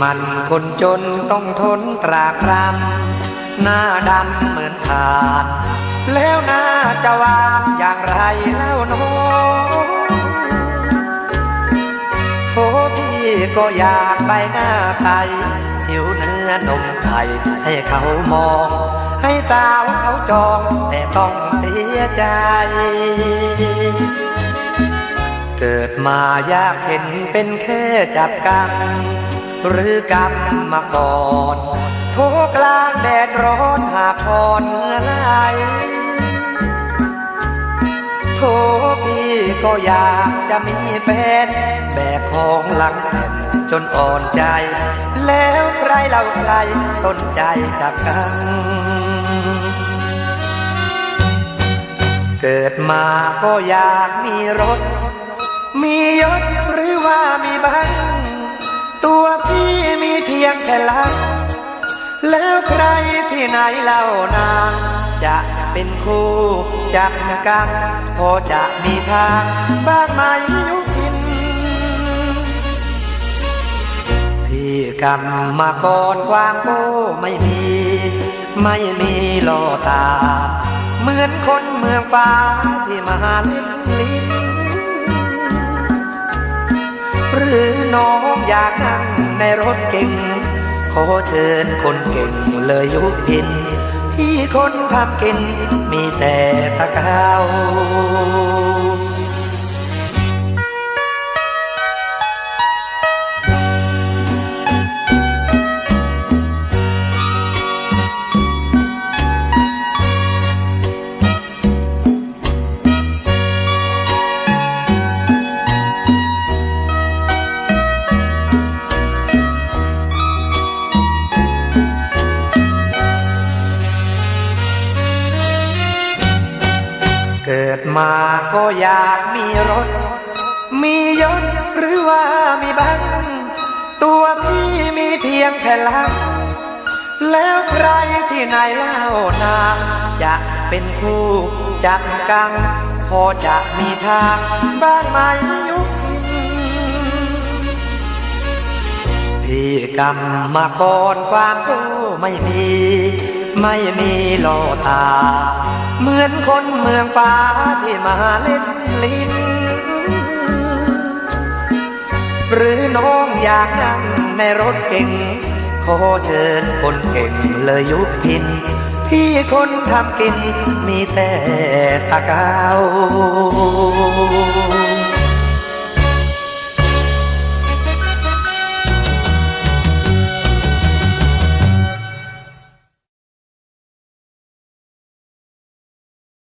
มันคนจนต้องทนตรากตรำหน้าดำเหมือนขาด แล้วหน้าจะวางอย่างไรแล้วโนโทพี่ก็อยากใบหน้าใครผิวเนื้อนมไทยให้เขามอง ให้สาวเขาจองแต่ต้องเสียใจเกิดมาอยากเห็นเป็นแค่จับกัน หรือกรรมมาก่อนโทกลางแดดร้อนหากพรเมื่อไหรโทพี่ก็อยากจะมีแฟน แบกของหลังแผ่นจนอ่อนใจ แล้วใครเราใครสนใจจับกันเกิดมาก็อยากมีรถ มียศหรือว่ามีบ้าน ยงแค่ลัก แล้วใครที่ไหนเล่านางจะเป็นคู่จักกันพอจะมีทางบ้านไหมยุพิน พี่กรรมมาก่อนความโก้ไม่มี ไม่มีโลตา เหมือนคนเมืองฟ้าที่มาเล่นลิ้นหรือน้องอยากนั่ง ในรถเก่ง ขอเชิญคนเก่งเลยยุกิน ที่คนทำกินมีแต่ตะเกาว ดมาก็อยากมีรถ มียศหรือว่ามีบ้านตัวพี่มีเพียงแค่ลักแล้วใครที่ไหนเล่านางจะเป็นคู่จักกัง พอจะมีทางบ้างไหมยุพินพี่กรรมมาก่อนความรู้ไม่มี ไม่มีโลตา เหมือนคนเมืองฟ้าที่มาเล่นลิ้น หรือน้องอยากนั่งในรถเก่ง ขอเชิญคนเก่งเลยยุบพินพี่คนทำกินมีแต่ตะกาว